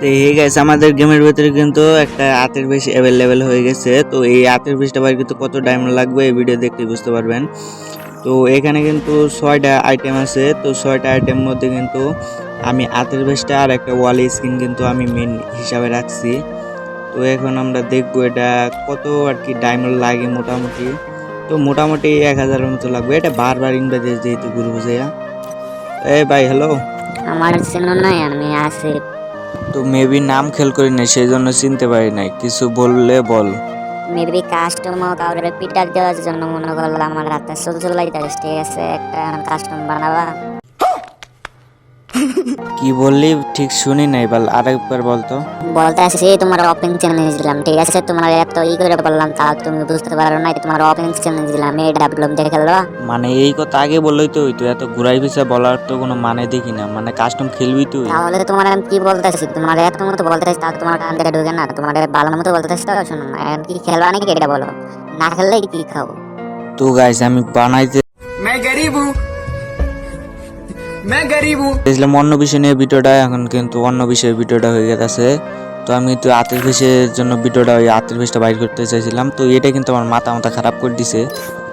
তো এই গেছে আমাদের গেমের ভেতরে কিন্তু একটা আতের বেশ অ্যাভেলেবেল হয়ে গেছে। তো এই আতের বেশটা বাইর কিন্তু কত ডায়মন্ড লাগবে এই ভিডিও দেখতে বুঝতে পারবেন। তো এখানে কিন্তু ছয়টা আইটেম আছে। তো ছয়টা আইটেম মধ্যে কিন্তু আমি আতের বেশটা আর একটা ওয়াল স্ক্রিন কিন্তু আমি মেন হিসাবে রাখছি। তো এখন আমরা দেখব এটা কত আর কি ডায়মন্ড লাগে মোটামুটি। তো মোটামুটি এক হাজারের মতো লাগবে। এটা বারবার ইংরেজি যেহেতু গুরু বুঝাইয়া। এই ভাই হ্যালো আমার চেনো নাই, আমি আছি তো মেবি নাম খেল করি নাই, সেই জন্য চিনতে পারি নাই। কিছু বললে বল। মেবি কাস্টমার কাউরে পিটার দেওয়ার জন্য মনে করলাম, আমার রাতে চল লাইট আছে? একটা কাস্টম বানাবা। কি বললি? ঠিক শুনি নাই বল। আরেকবার বলতো। বলতে আসছি তোমার ওপেন চ্যালেঞ্জ দিলাম ঠিক আছে? তোমার এত ই করে বললাম তাও তুমি বুঝতে পারো না তোমার ওপেন চ্যালেঞ্জ দিলাম এই ডাবলুম দেখে খেলবা মানে এই কথা আগে বললেই তো হইতো এত ঘুরাই পিছা বলার তো কোনো মানে দেখি না মানে কাস্টম খেলবি তুই। তাহলে তোমার আমি কি বলতেছি তোমার এত মতো বলতেছি তা তোমার কান থেকে ঢুকে না তোমার ভালো মতো বলতেছি তো শোনো না কি খেলবা নাকি এটা বলো? না খেললে কি খাব? তো গাইস আমি বানাইতে অন্য বিষয় নিয়ে ভিডিওটা, এখন কিন্তু অন্য বিষয়ের ভিডিওটা হয়ে গেছে। তো আমি তো আতের ফিসের জন্য ভিডিওটা, ওই আতের ফিসটা বাইর করতে চাইছিলাম। তো এটা কিন্তু আমার মাথা মাথা খারাপ করে দিছে।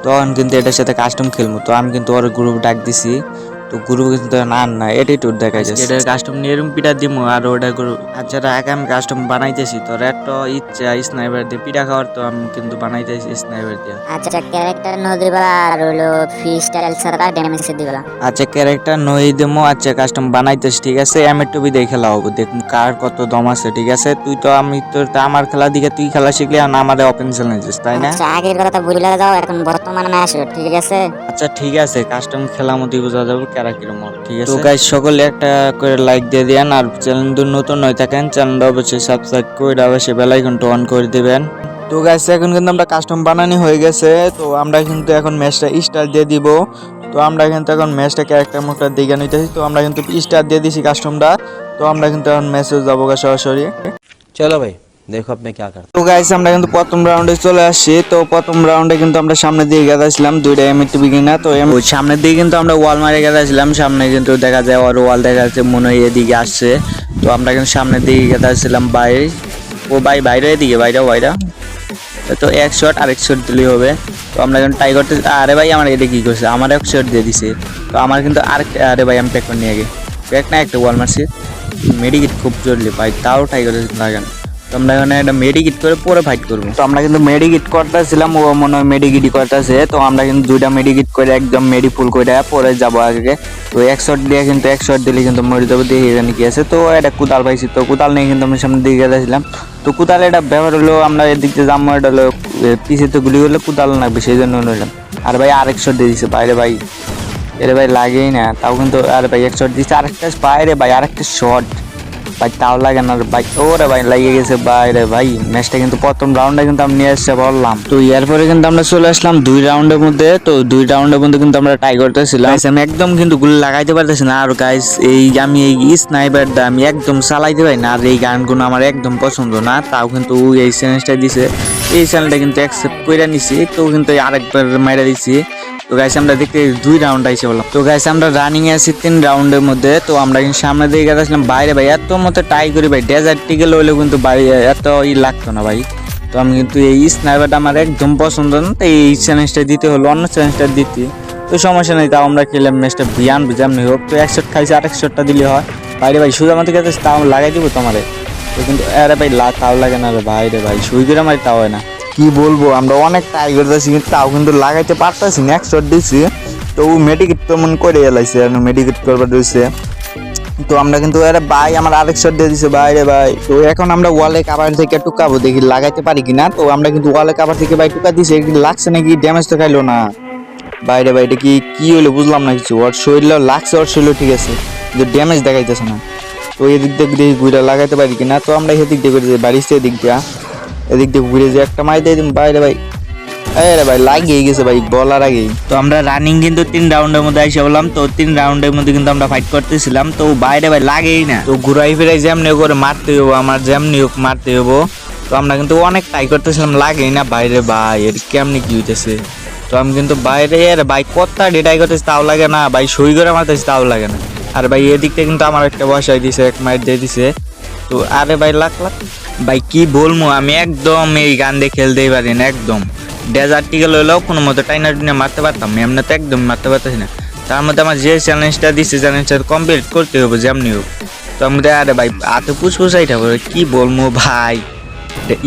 তখন কিন্তু এটার সাথে কাস্টম খেলব। তো আমি কিন্তু ওর গ্রুপ ডাক দিছি। তো গুরু কিন্তু না না এটিটিউড দেখা যাচ্ছে এটার কাস্টম নিয়ে এরকম পিঠা দিমু আর ওটা গুরু আচ্ছা আগে আমি কাস্টম বানাইতেছি তো একটা ইচ্ছা স্নাইপার দিয়ে পিঠা খাওয়ার তো আমি কিন্তু বানাইতেছি স্নাইপার দিয়ে। আচ্ছা ক্যারেক্টার ন দিবা আর হলো ফ্রি স্টাইল ছাড়া ড্যামেজ দিবা আচ্ছা ক্যারেক্টার নই দেমো আচ্ছা কাস্টম বানাইতেছি ঠিক আছে? আমি একটু বিদায় খেলা হব দেখ কার কত দম আছে ঠিক আছে? তুই তো আমি তোর তো আমার খেলা দিকে তুই খেলা শিখলি আর আমাদের ওপেন চ্যালেঞ্জেস তাই না? আচ্ছা আগের কথা ভুলে যাও এখন বর্তমানে আসো ঠিক আছে? আচ্ছা ঠিক আছে কাস্টম খেলা মতোই বোঝা যাবে কারা কিরম? ঠিক আছে? তো গাইস সকলে একটা করে লাইক দিয়ে দেন আর চ্যানেল দু নতুন হয়ে থাকেন চ্যানেলটা অবশ্যই সাবস্ক্রাইব করে অবশ্যই বেল আইকনটা অন করে দিবেন। তো গাইস এখন কিন্তু আমরা কাস্টম বানানি হয়ে গেছে তো আমরা কিন্তু এখন ম্যাচটা স্টার দিয়ে দিব। তো আমরা কিন্তু এখন ম্যাচটা ক্যারেক্টার মুখটা দিকে নিতেছি তো আমরা কিন্তু স্টার দিয়ে দিছি কাস্টমটা তো আমরা কিন্তু এখন ম্যাচে যাব সরাসরি। চলো ভাই। দেখো আপনি কি করতে তো गाइस আমরা কিন্তু প্রথম রাউন্ডে চলে আসছি। তো প্রথম রাউন্ডে কিন্তু আমরা সামনে দিয়ে গেদাছিলাম। দুইটা এমএটি কিনা তো ওই সামনে দিয়ে কিন্তু আমরা ওয়াল মারে গেদাছিলাম। সামনে কিন্তু দেখা যায় আর ওয়াল দেখা যাচ্ছে মনে হয় এদিকে আসছে। তো আমরা কিন্তু সামনের দিকে গেদাছিলাম ভাই ও ভাই বাইরে এদিকে বাইরে বাইরে তো এক শট আর এক শট দিলেই হবে। তো আমরা যখন ট্রাই করতে আরে ভাই আমার এটা কি করছে? আমার এক শট দিয়ে দিছে। তো আমার কিন্তু আর আরে ভাই আমি প্যাক করে নিয়ে আগে। প্যাক না একটা ওয়াল মারছি। মেডিকেট খুব জরুরি ভাই তাও ট্রাই করে লাগান আমরা এখানে একটা মেডিকেট করে পরে ফাইট করব। তো আমরা কিন্তু মেডিকেট করতেছিলাম, ও মনে হয় মেডিকেটই করতেছে, তো আমরা কিন্তু দুইটা মেডিকেট করে একদম মেডি ফুল করে পরে যাব আগে। তো এক শট দিয়ে কিন্তু, এক শট দিলে কিন্তু মরে যাব, দেখি এখানে কি আছে। তো এটা কুদাল পাইছি, তো কুদাল নিয়ে কিন্তু আমরা সামনের দিকে গেছিলাম। তো কুদাল এটা ব্যবহার হলো আমরা এদিক দিয়ে যাব, এটা হলো পিছিয়ে তো গুলি হলে কুদাল লাগবে, সেই জন্য নিলাম আর ভাই আরেক শট দিয়ে দিছে, বাইরে ভাই। এরে ভাই লাগেই না, তাও কিন্তু, আরে ভাই এক শট দিচ্ছে আরেকটা, বাইরে ভাই আরেকটা শট ভাই, তাও লাগে না রে ভাই। ওরে ভাই, লাগিয়ে গেছে বাইরে ভাই। ম্যাচটা কিন্তু প্রথম রাউন্ডে কিন্তু আমি নিয়ে এসে বললাম। তো এরপরে কিন্তু আমরা চলে আসলাম দুই রাউন্ডের মধ্যে। তো দুই রাউন্ডের মধ্যে কিন্তু আমরা টাই করতেছিলাম। আমি একদম কিন্তু গুলি লাগাইতে পারতেছি না। আর গাইস এই আমি এই স্নাইপার দা আমি একদম চালাইতে পারি না। আর এই গানগুলো আমার একদম পছন্দ না। তাও কিন্তু এই চ্যানেলটা দিছে। এই চ্যানেলটা কিন্তু অ্যাকসেপ্ট করে নিছি। তো কিন্তু আরেকবার মাইরা দিছি। তো গাইস আমরা দেখতে দুই রাউন্ড আইসে বললাম। তো গাইস আমরা রানিং এ আছি তিন রাউন্ডের মধ্যে। তো আমরা কিন্তু সামনের দিকে গেছিলাম বাইরে ভাই। এত মতো টাই করি ভাই ডেজার্ট টিকেল হইলেও কিন্তু ভাই, এত ই লাগতো না ভাই। তো আমি কিন্তু এই স্নাইপারটা আমার একদম পছন্দ না, তো এই চ্যালেঞ্জটা দিতে হলো, অন্য চ্যালেঞ্জটা দিতে। তো সমস্যা নেই, তাও আমরা খেলাম ম্যাচটা বিয়ান যেমনি হোক। তো এক শট খাইছি, আরেক শটটা দিলে হয়। বাইরে ভাই সুদা আমাদের কাছে তাও লাগাই দিব তোমারে। তো কিন্তু আরে ভাই তাও লাগে না রে ভাই রে ভাই সুই করে মারি তাও হয় না। কি বলব, আমরা অনেক ট্রাই করতেছি, কিন্তু তাও কিন্তু লাগাইতে পারতেছি না শট দিছি। তো ও মেডিকেট তো মন করে এলাইছে মেডিকেট করবার দিয়েছে তো আমরা কিন্তু আরে ভাই, আমার আরেক শট দিয়ে দিছে, ভাই রে ভাই। তো এখন আমরা ওয়ালে কাভার থেকে টুকাবো, দেখি লাগাইতে পারি কিনা। তো আমরা কিন্তু ওয়ালে কাভার থেকে ভাই টুকা দিছি লাগছে নাকি ড্যামেজ তো খাইলো না। বাইরে ভাই, এটা কি কি হইল বুঝলাম না কিছু। ওর শরীর লাগছে, ওর শরীর ঠিক আছে, কিন্তু ড্যামেজ দেখাইতেছে না। তো এদিক দিয়ে ঘুরে লাগাইতে পারি কিনা। তো আমরা এদিক দিয়ে করে বাড়ির এদিক দিয়া। এদিক দিয়ে ঘুরে যে একটা মাই দিয়ে দিন বাইরে ভাই। আরে ভাই লাগিয়ে গেছে ভাই বলার আগেই। তো আমরা রানিং কিন্তু তিন রাউন্ডের মধ্যে এসে বললাম তো তিন রাউন্ডের মধ্যে কিন্তু আমরা ফাইট করতেছিলাম। তো বাইরে ভাই লাগেই না। তো ঘুরাই ফিরাই যেমনি করে মারতে হব আমার যেমনি হোক মারতে হব তো আমরা কিন্তু অনেক ট্রাই করতেছিলাম লাগেই না। বাইরে ভাই এর কেমনি কি হইতেছে? তো আমি কিন্তু বাইরে এর ভাই কতটা ডেটাই করতেছি তাও লাগে না। ভাই সই করে মারতেছি তাও লাগে না। আর ভাই এদিকটা কিন্তু আমার একটা বসাই দিছে এক মাইট দিয়ে দিছে। তো আরে ভাই, লাখ লাখ। ভাই, কি বলব, আমি একদম এই গান দিয়ে খেলতেই পারি না, একদম। ডেজার্ট টিকে লইলেও কোনো মতো টাইনা টুনে মারতে পারতাম এমনি তো একদম মারতে পারতেছি না। তার মধ্যে আমার যে চ্যালেঞ্জটা দিচ্ছে চ্যালেঞ্জটা কমপ্লিট করতে হবে যেমনি হোক। তো আমি আরে ভাই, হাতে পুষপুষাই থাকবে কি বলব, ভাই?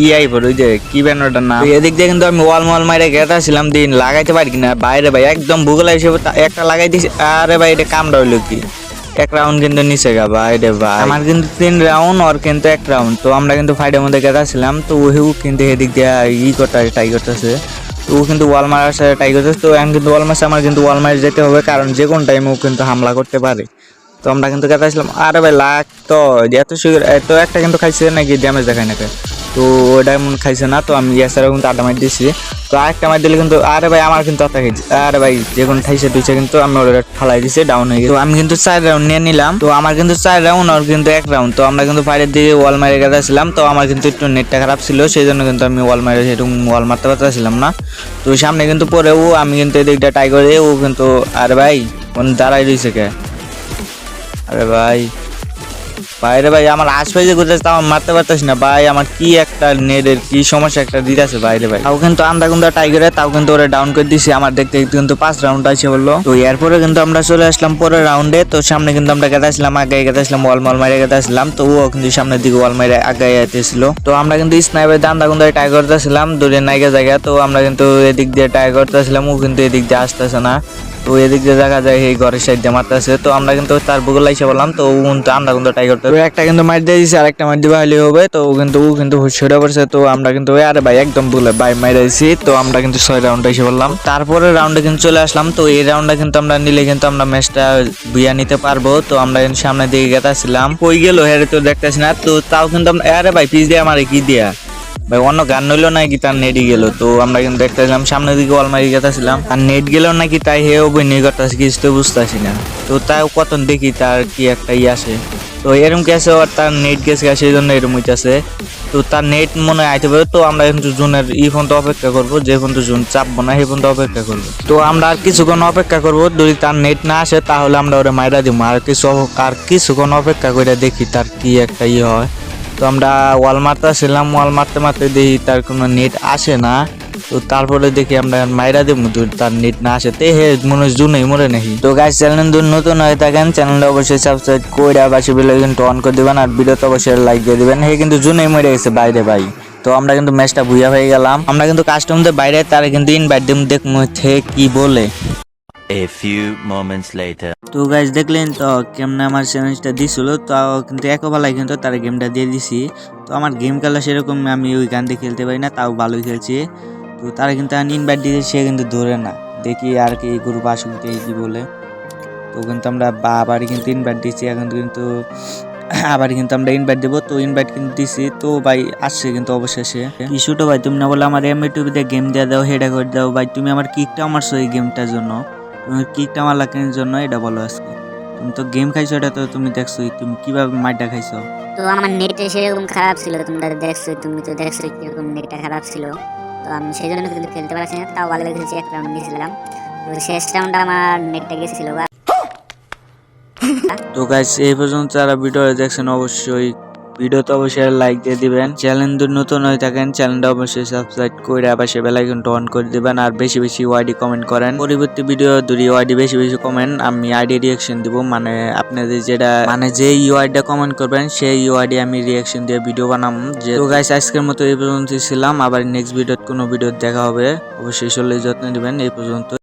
ইয়াই পর, ওই যে, কি ব্যানারটার নাম? এদিক দিয়ে কিন্তু আমি ওয়াল মল মাইরে গেতাছিলাম, দিন লাগাইতে পারি কিনা। বাইরে ভাই, একদম ভূগোল হিসেবে একটা লাগাই দিছি। আরে ভাই, এটা কামড়া হইল কি? এক রাউন্ড কিন্তু নিচে গা ভাই রে ভাই আমার কিন্তু তিন রাউন্ড ওর কিন্তু এক রাউন্ড তো আমরা কিন্তু ফাইটের মধ্যে গেতাছিলাম তো ওহেও কিন্তু এদিক দিয়ে ই করতে ট্রাই করতেছে। তো ও কিন্তু ওয়াল মারার সাথে ট্রাই করতেছে, তো এখন কিন্তু ওয়াল মারছে আমার কিন্তু ওয়াল মারে যেতে হবে, কারণ যে কোন টাইমে ও কিন্তু হামলা করতে পারে। তো আমরা কিন্তু গেতাছিলাম আরে ভাই লাখ তো, এত শীঘ্র এত একটা কিন্তু খাইছে, নাকি ড্যামেজ দেখায় নাকি? তো ওটা এমন খাইছে না, তো আমি ইয়াসারও কিন্তু আড্ডা মার দিয়েছি তো আরেকটা মার দিলে কিন্তু, আরে ভাই, আমার কিন্তু আত্মা খাইছে। আরে ভাই যে কোনো খাইছে দুইছে কিন্তু আমি ওটা ফালাই দিছে ডাউন হয়ে গেছে। তো আমি কিন্তু চার রাউন্ড নিয়ে নিলাম। তো আমার কিন্তু চার রাউন্ড ওর কিন্তু এক রাউন্ড তো আমরা কিন্তু বাইরের দিকে ওয়াল মারে গেছিলাম, তো আমার কিন্তু একটু নেটটা খারাপ ছিল সেই জন্য কিন্তু আমি ওয়াল মারে, সেরকম ওয়াল মারতে পারতেছিলাম না। তো সামনে কিন্তু পরে ও, আমি কিন্তু এদিকটা ট্রাই করে ও কিন্তু, আরে ভাই, কোন দাঁড়াই রয়েছে কে? আরে ভাই বাইরে ভাই, আমার আশপাশে ঘুরতেছে তাও আমি মারতে পারতেছি না। ভাই, আমার কি একটা নেটের, কি সমস্যা একটা দিতেছে বাইরে ভাই। তাও কিন্তু আন্দা কুন্দা টাইগারে তাও কিন্তু ওরা ডাউন করে দিছি। আমার দেখতে দেখতে কিন্তু পাঁচ রাউন্ড আছে বলল। তো এরপরে কিন্তু আমরা চলে আসলাম পরের রাউন্ডে তো সামনে কিন্তু আমরা গেতাছিলাম আগে গেতাছিলাম ওয়াল মাল মারে গেতাছিলাম তো ও কিন্তু সামনের দিকে ওয়াল মারে আগে যেতেছিল তো আমরা কিন্তু স্নাইপার দিয়ে আন্দা কুন্দা টাই করতেছিলাম। দূরে নাইগা জায়গা। তো আমরা কিন্তু এদিক দিয়ে টাই করতেছিলাম। ও কিন্তু এদিক দিয়ে আসতেছে না। তো এদিক দিয়ে দেখা যায় এই ঘরের সাইড দিয়ে মারতেছে। তো আমরা কিন্তু তার বুগল লাইসে বললাম, তো ও কিন্তু আমরা কিন্তু টাই করতে একটা কিন্তু মার দিয়ে দিয়েছি আরেকটা মার দিবা হলে হবে। তো ও কিন্তু ও কিন্তু সরে পড়ছে। তো আমরা কিন্তু আরে ভাই, একদম বুলে ভাই, মাইরে দিয়েছি তো আমরা কিন্তু ছয় রাউন্ড এসে বললাম তারপরে রাউন্ডে কিন্তু চলে আসলাম। তো এই রাউন্ডে কিন্তু আমরা নিলে কিন্তু আমরা ম্যাচটা বুয়া নিতে পারব। তো আমরা কিন্তু সামনের দিকে গেতাছিলাম। কই গেল? হ্যাঁ তো দেখতেছি না। তো তাও কিন্তু আরে ভাই, পিস দিয়ে আমার কি দিয়া? ভাই, অন্য গান নইলো নাকি তার নেটই গেল? তো আমরা কিন্তু দেখতেছিলাম, সামনের দিকে অলমারি গেতাছিলাম আর নেট গেল নাকি তাই হে অভিনয় করতেছে কিছু তো বুঝতেছি না। তো তাও কত দেখি তার কি একটা ই আসে তো এরকম গেছে, আর তার নেট গেছে সেই জন্য এরকম হইতেছে। তো তার নেট মনে আইতে পারে, তো আমরা কিন্তু জুনের ই পর্যন্ত অপেক্ষা করব, যে পর্যন্ত জুন চাপবো না, সেই পর্যন্ত অপেক্ষা করব। তো আমরা আর কিছুক্ষণ অপেক্ষা করব, যদি তার নেট না আসে, তাহলে আমরা ওরা মাইরা দিব আর কিছু, আর কিছুক্ষণ অপেক্ষা করে দেখি তার কি একটা ই হয়। তো আমরা ওয়াল মারতেছিলাম ওয়াল মারতে মারতে দেখি তার কোনো নেট আসে না। তো তারপরে দেখি আমরা মাইরা দেবো তার নেট না আসে। তে হে, মনে হয় মরে নাকি। তো গাছ চ্যানেল যদি নতুন হয়ে থাকেন চ্যানেলটা অবশ্যই সাবস্ক্রাইব করে বাসি বেলে কিন্তু অন করে দিবেন, আর ভিডিওতে অবশ্যই লাইক দিয়ে দিবেন। হে, কিন্তু জুনেই মরে গেছে বাইরে ভাই। তো আমরা কিন্তু ম্যাচটা ভুইয়া হয়ে গেলাম। আমরা কিন্তু কাস্টমদের বাইরে, তারা কিন্তু ইনভাইট দিম দেখব কি বলে। A few moments later. তো গাইজ দেখলেন তো কেমনে আমার চ্যালেঞ্জটা দিছিল? তাও কিন্তু একবেলায় কিন্তু তার গেমটা দিয়ে দিছি। তো আমার গেম খেলা সেরকম আমি ওই গান দিয়ে খেলতে পারি না, তাও ভালোই খেলছি। তো তারা কিন্তু আমি ইনভাইট দিয়েছি, সে কিন্তু ধরে না। দেখি আর কি গ্রুপ আসুক, দেখি কি বলে। তো কিন্তু আমরা আবার কিন্তু ইনভাইট দিচ্ছি এখন কিন্তু আবার কিন্তু আমরা ইনভাইট দেবো। তো ইনভাইট কিন্তু দিছি, তো ভাই আসছে কিন্তু অবশেষে। ছোটো ভাই, তুমি না বলে আমার এম ইউটিউবে গেম দিয়ে দাও হেডা করে দাও। ভাই, তুমি আমার কিকটা মারছো এই গেমটার জন্য। কিকটা মারলা কেন জন্য এটা বলো আজকে। তুমি তো গেম খাইছো এটা তো তুমি দেখছ তুমি কীভাবে মাইটা খাইছো? তো আমার নেট সেরকম খারাপ ছিল তোমরা দেখছ তুমি তো দেখছ কীরকম নেটটা খারাপ ছিল। তো আমি সেই জন্য কিন্তু খেলতে পারছি না তাও ভালো খেলছি এক রাউন্ড নিয়েছিলাম। তো শেষ রাউন্ডে আমার নেটটা গেছিল তো গাইস এই পর্যন্ত যারা ভিডিও দেখছেন অবশ্যই ভিডিওতে অবশ্যই লাইক দিয়ে দিবেন। চ্যানেল যদি নতুন হয়ে থাকেন চ্যানেলটা অবশ্যই সাবস্ক্রাইব করে সে বেলাইকনটা অন করে দিবেন আর বেশি বেশি ওয়াইডি কমেন্ট করেন। পরবর্তী ভিডিও দুই ওয়াইডি বেশি বেশি কমেন্ট আমি আইডি রিয়াকশন দিব। মানে আপনাদের যেটা মানে যে ইউআইডিটা কমেন্ট করবেন, সেই ইউআইডি আমি রিয়াকশন দিয়ে ভিডিও বানাম যে তো গাইস আজকের মতো এই পর্যন্ত ছিলাম। আবার নেক্সট ভিডিওতে কোনো ভিডিও দেখা হবে। অবশ্যই শরীরের যত্ন নেবেন। এই পর্যন্ত